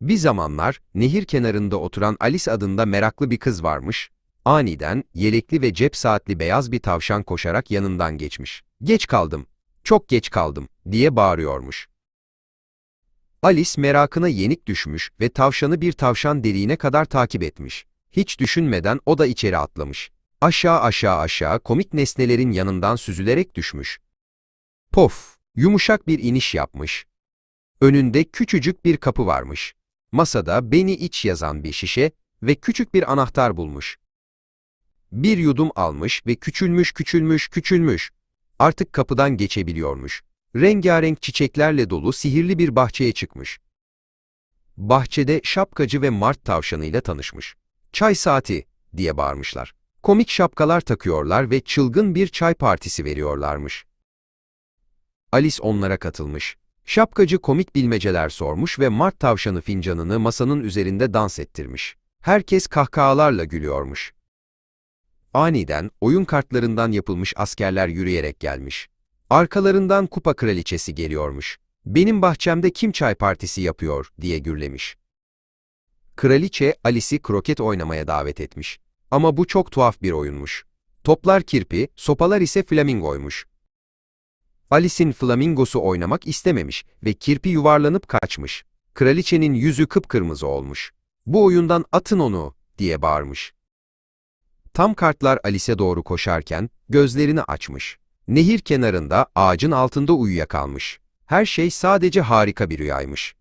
Bir zamanlar nehir kenarında oturan Alice adında meraklı bir kız varmış. Aniden yelekli ve cep saatli beyaz bir tavşan koşarak yanından geçmiş. Geç kaldım, çok geç kaldım diye bağırıyormuş. Alice merakına yenik düşmüş ve tavşanı bir tavşan deliğine kadar takip etmiş. Hiç düşünmeden o da içeri atlamış. Aşağı aşağı aşağı komik nesnelerin yanından süzülerek düşmüş. Pof, yumuşak bir iniş yapmış. Önünde küçücük bir kapı varmış. Masada beni iç yazan bir şişe ve küçük bir anahtar bulmuş. Bir yudum almış ve küçülmüş küçülmüş küçülmüş. Artık kapıdan geçebiliyormuş. Rengarenk çiçeklerle dolu sihirli bir bahçeye çıkmış. Bahçede şapkacı ve mart tavşanıyla tanışmış. Çay saati diye bağırmışlar. Komik şapkalar takıyorlar ve çılgın bir çay partisi veriyorlarmış. Alice onlara katılmış. Şapkacı komik bilmeceler sormuş ve mart tavşanı fincanını masanın üzerinde dans ettirmiş. Herkes kahkahalarla gülüyormuş. Aniden oyun kartlarından yapılmış askerler yürüyerek gelmiş. Arkalarından kupa kraliçesi geliyormuş. Benim bahçemde kim çay partisi yapıyor diye gürlemiş. Kraliçe Alice'i kroket oynamaya davet etmiş. Ama bu çok tuhaf bir oyunmuş. Toplar kirpi, sopalar ise flamingoymuş. Alice'in flamingosu oynamak istememiş ve kirpi yuvarlanıp kaçmış. Kraliçenin yüzü kıpkırmızı olmuş. Bu oyundan atın onu diye bağırmış. Tam kartlar Alice'e doğru koşarken gözlerini açmış. Nehir kenarında ağacın altında uyuyakalmış. Her şey sadece harika bir rüyaymış.